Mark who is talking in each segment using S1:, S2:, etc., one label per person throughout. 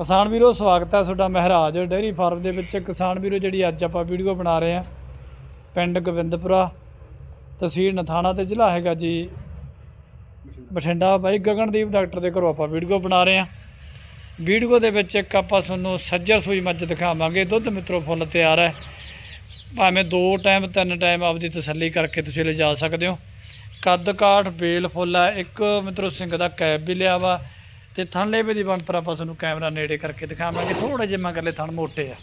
S1: ਕਿਸਾਨ ਵੀਰੋ, ਸਵਾਗਤ ਹੈ ਤੁਹਾਡਾ ਮਹਿਰਾਜ ਡੇਅਰੀ ਫਾਰਮ ਦੇ ਵਿੱਚ। ਕਿਸਾਨ ਵੀਰੋ, ਜਿਹੜੀ ਅੱਜ ਆਪਾਂ ਵੀਡੀਓ ਬਣਾ ਰਹੇ ਹਾਂ, ਪਿੰਡ ਗੋਬਿੰਦਪੁਰਾ, ਤਹਿਸੀਲ ਨਥਾਣਾ ਤੇ ਜ਼ਿਲ੍ਹਾ ਹੈਗਾ ਜੀ। ਬਠਿੰਡਾ ਬਾਈ ਗਗਨਦੀਪ ਡਾਕਟਰ ਦੇ ਘਰੋਂ ਆਪਾਂ ਵੀਡੀਓ ਬਣਾ ਰਹੇ ਹਾਂ। ਵੀਡੀਓ ਦੇ ਵਿੱਚ ਇੱਕ ਆਪਾਂ ਤੁਹਾਨੂੰ ਸੱਜਰ ਸੂਈ ਮੱਝ ਦਿਖਾਵਾਂਗੇ। ਦੁੱਧ ਮਿੱਤਰੋ, ਫੁੱਲ ਤਿਆਰ ਹੈ। ਭਾਵੇਂ ਦੋ ਟਾਈਮ, ਤਿੰਨ ਟਾਈਮ ਆਪਦੀ ਤਸੱਲੀ ਕਰਕੇ ਤੁਸੀਂ ਲਿਜਾ ਸਕਦੇ ਹੋ। ਕੱਦ ਕਾਠ, ਬੇਲ ਫੁੱਲ ਹੈ। ਇੱਕ ਮਿੱਤਰੋ, ਸਿੰਘ ਦਾ ਕੈਬ ਵੀ ਲਿਆ ਵਾ। ਤੇ ਥਣਲੇ ਵੀ ਦੀ ਬੰਪਰ ਆਪਾਂ ਤੁਹਾਨੂੰ ਕੈਮਰਾ ਨੇੜੇ ਕਰਕੇ ਦਿਖਾਵਾਂਗੇ ਥੋੜੇ ਜਿਹੇ ਮਗਰਲੇ ਥਣ ਮੋਟੇ ਆ।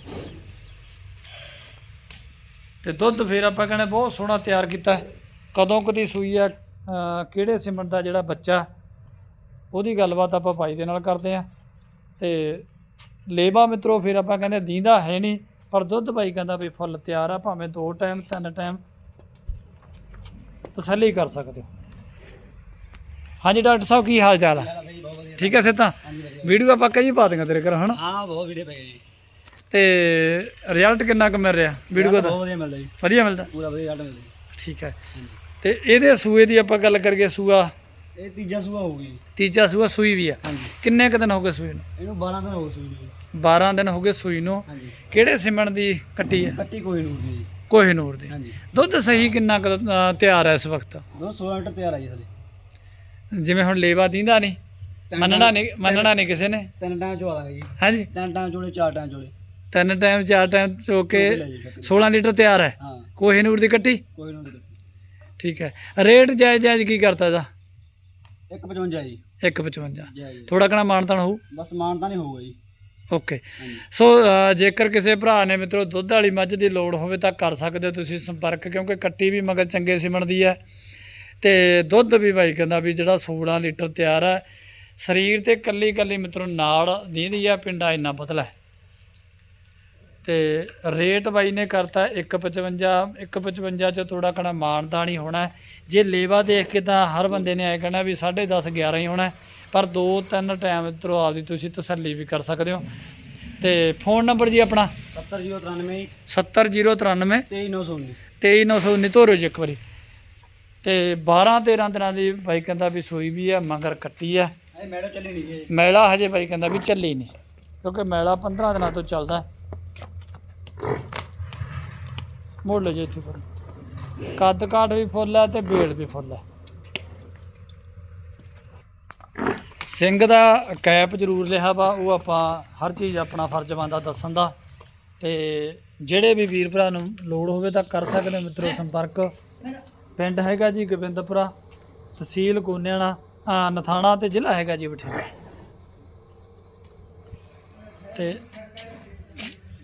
S1: ਤੇ ਦੁੱਧ ਫਿਰ ਆਪਾਂ ਕਹਿੰਦੇ ਬਹੁਤ ਸੋਹਣਾ ਤਿਆਰ ਕੀਤਾ। ਕਦੋਂ ਕਦੀ ਸੂਈ ਆ ਕਿਹੜੇ ਸਿਮਣ ਦਾ ਜਿਹੜਾ ਬੱਚਾ, ਉਹਦੀ ਗੱਲਬਾਤ ਆਪਾਂ ਭਾਈ ਦੇ ਨਾਲ ਕਰਦੇ ਆ। ਤੇ ਲੇਵਾ ਮਿੱਤਰੋ, ਫਿਰ ਆਪਾਂ ਕਹਿੰਦੇ ਦੀਂਦਾ ਹੈ ਨਹੀਂ, ਪਰ ਦੁੱਧ ਭਾਈ ਕਹਿੰਦਾ ਵੀ ਫੁੱਲ ਤਿਆਰ ਆ, ਭਾਵੇਂ ਦੋ ਟਾਈਮ, ਤਿੰਨ ਟਾਈਮ ਤਸੱਲੀ ਕਰ ਸਕਦੇ ਹੋ। ਹਾਂਜੀ ਡਾਕਟਰ ਸਾਹਿਬ, ਕੀ ਹਾਲ ਚਾਲ
S2: ਹੈ
S1: ਠੀਕ ਹੈ ਸਿੱਧਾ?
S2: ਹਾਂਜੀ ਵਧੀਆ
S1: ਵੀਡੀਓ ਆਪਾਂ ਕਈ ਪਾ ਦਿੰਗਾ ਤੇਰੇ ਘਰ ਹਨਾ?
S2: ਹਾਂ ਬਹੁਤ ਵੀਡੀਓ ਪਈ ਜੀ
S1: ਤੇ ਰਿਜ਼ਲਟ ਕਿੰਨਾ ਕੁ ਮਿਲ ਰਿਹਾ ਵੀਡੀਓ ਦਾ?
S2: ਬਹੁਤ ਵਧੀਆ ਮਿਲਦਾ ਜੀ।
S1: ਵਧੀਆ ਮਿਲਦਾ?
S2: ਪੂਰਾ ਵਧੀਆ ਰਿਜ਼ਲਟ ਮਿਲਦਾ ਜੀ।
S1: ਠੀਕ ਹੈ। ਤੇ ਇਹਦੇ ਸੂਏ ਦੀ ਆਪਾਂ ਗੱਲ ਕਰੀਏ ਸੂਆ?
S2: ਇਹ ਤੀਜਾ ਸੂਆ ਹੋਊਗੀ
S1: ਤੀਜਾ ਸੂਆ ਸੂਈ ਵੀ ਆ।
S2: ਹਾਂਜੀ।
S1: ਕਿੰਨੇ ਕੁ ਦਿਨ ਹੋ ਗਏ ਸੂਈ ਨੂੰ?
S2: ਇਹਨੂੰ 12 ਦਿਨ ਹੋ ਗਏ ਸੂਈ ਨੂੰ
S1: 12 ਦਿਨ ਹੋ ਗਏ ਸੂਈ ਨੂੰ।
S2: ਹਾਂਜੀ।
S1: ਕਿਹੜੇ ਸਿਮਣ ਦੀ ਕੱਟੀ ਹੈ?
S2: ਕੱਟੀ ਕੋਈ ਨੂੰ ਜੀ।
S1: ਕੋਹਿਨੂਰ ਦੀ।
S2: ਹਾਂਜੀ।
S1: ਦੁੱਧ ਸਹੀ ਕਿੰਨਾ ਕੁ, ਤਿਆਰ ਹੈ ਇਸ ਵਕਤ?
S2: ਦੋ 16 ਲੀਟਰ ਤਿਆਰ ਆ ਜੀ
S1: ਜਿਵੇਂ ਹੁਣ ਲੇਵਾ ਦੀਂਦਾ ਨਹੀਂ ਮੰਨਣਾ ਨਹੀਂ ਮੰਨਣਾ ਨਹੀਂ ਕਿਸੇ ਨੇ?
S2: ਤਿੰਨ ਟਾਈਮ ਚਵਾ ਦਾਂਗੇ ਜੀ।
S1: ਹਾਂਜੀ।
S2: ਤਿੰਨ ਟਾਈਮ ਚੋਲੇ ਚਾਰ ਟਾਈਮ ਚੋਲੇ।
S1: ਤਿੰਨ ਟਾਈਮ ਚਾਰ ਟਾਈਮ ਚੋ ਕੇ
S2: ਚੋਲੇ ਲੈ ਜੀ ਬੱਕਰੀ।
S1: 16 ਲੀਟਰ ਤਿਆਰ ਹੈ?
S2: ਹਾਂ।
S1: ਕੋਹਿਨੂਰ ਦੀ ਕੱਟੀ?
S2: ਕੋਈ ਨੂੰ
S1: ਠੀਕ ਹੈ। ਰੇਟ ਜਾਇਜ਼ ਜਾਇਜ਼ ਕੀ ਕਰਤਾ ਇਹਦਾ?
S2: 155 ਜੀ।
S1: 155
S2: ਜੈ ਜੀ।
S1: ਥੋੜਾ ਕਣਾ ਮਾਨਤਾਨ ਹੋਊ?
S2: ਬਸ ਮਾਨ ਤਾਂ ਨਹੀਂ ਹੋਊਗਾ ਜੀ।
S1: ਓਕੇ।
S2: ਹਾਂਜੀ।
S1: ਸੋ ਅ, ਜੇਕਰ ਕਿਸੇ ਭਰਾ ਨੇ ਮਿੱਤਰੋ ਦੁੱਧ ਵਾਲੀ ਮੱਝ ਦੀ ਲੋੜ ਹੋਵੇ ਤਾਂ ਕਰ ਸਕਦੇ ਹੋ ਤੁਸੀਂ ਸੰਪਰਕ ਕਿਉਂਕਿ ਕੱਟੀ ਵੀ ਮਗਰ ਚੰਗੇ ਸਿਮਣ ਦੀ ਹੈ ਤੇ ਦੁੱਧ ਵੀ ਭਾਈ ਕਹਿੰਦਾ ਵੀ ਜਿਹੜਾ 16 ਲੀਟਰ ਤਿਆਰ ਹੈ ਸਰੀਰ ਤੇ ਕੱਲੀ ਕੱਲੀ ਮਿੱਤਰੋ ਨਾੜ ਦੀਂਦੀ ਆ ਪਿੰਡਾ ਇੰਨਾ ਹੈ। ਤੇ ਰੇਟ ਬਾਈ ਨੇ ਕਰਤਾ 155 155 ਚ ਥੋੜਾ ਕਣਾ ਮਾਨਦਾਨ ਹੀ ਹੋਣਾ। ਜੇ ਲੇਵਾ ਦੇਖ ਕੇ ਤਾਂ ਹਰ ਬੰਦੇ ਨੇ ਐ ਕਹਿਣਾ ਵੀ 10:30 11 ਹੀ ਹੋਣਾ। ਪਰ ਦੋ ਤਿੰਨ ਟਾਈਮ ਮਿੱਤਰੋ ਆਪਦੀ ਤੁਸੀਂ ਤਸੱਲੀ ਵੀ ਕਰ ਸਕਦੇ ਹੋ। ਤੇ ਫੋਨ ਨੰਬਰ ਜੀ ਆਪਣਾ?
S2: 70093
S1: 70093
S2: 23919
S1: 23919 ਤੋਰੋ ਜੀ ਇੱਕ ਵਾਰੀ। ਤੇ 12 13 ਦਿਨਾਂ ਦੀ ਬਾਈ ਕਹਿੰਦਾ ਵੀ ਸੂਈ ਵੀ ਹੈ ਮਗਰ ਕੱਟੀ ਹੈ
S2: ਇਹ ਮੈਡਮ ਚੱਲੀ ਨਹੀਂ ਜੀ।
S1: ਮੈਲਾ ਹਜੇ ਬਾਈ ਕਹਿੰਦਾ ਵੀ ਚੱਲੀ ਨਹੀਂ, ਕਿਉਂਕਿ ਮੈਲਾ 15 ਦਿਨਾਂ ਤੋਂ ਚੱਲਦਾ ਹੈ। ਮੋੜ ਲੈ ਜੇ ਇੱਥੇ ਪਰ ਕੱਦ ਕਾਠ ਵੀ ਫੁੱਲ ਹੈ ਤੇ ਬੇਲ ਵੀ ਫੁੱਲ ਹੈ। ਸਿੰਘ ਦਾ ਕੈਪ ਜ਼ਰੂਰ ਲਿਆ ਵਾ, ਉਹ ਆਪਾਂ ਹਰ ਚੀਜ਼ ਆਪਣਾ ਫਰਜ਼ ਬਣਦਾ ਦੱਸਣ ਦਾ। ਤੇ ਜਿਹੜੇ ਵੀ ਵੀਰ ਭਰਾ ਨੂੰ ਲੋੜ ਹੋਵੇ ਤਾਂ ਕਰ ਸਕਦੇ ਹੋ ਮਿੱਤਰੋ ਸੰਪਰਕ। ਪਿੰਡ ਹੈਗਾ ਜੀ ਗੋਬਿੰਦਪੁਰਾ, ਤਹਿਸੀਲ ਕੋਨੇਆਣਾ ਆ ਨਥਾਣਾ ਤੇ ਜ਼ਿਲ੍ਹਾ ਹੈਗਾ ਜੀ ਬਠਿੰਡਾ। ਤੇ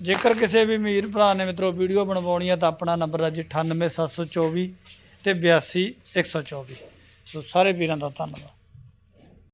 S1: ਜੇਕਰ ਕਿਸੇ ਵੀ ਅਮੀਰ ਭਰਾ ਨੇ ਮਿੱਤਰੋ ਵੀਡੀਓ ਬਣਵਾਉਣੀ ਹੈ ਤਾਂ ਆਪਣਾ ਨੰਬਰ ਹੈ ਜੀ 98724 ਤੇ 82124 ਸੋ ਸਾਰੇ ਵੀਰਾਂ ਦਾ ਧੰਨਵਾਦ।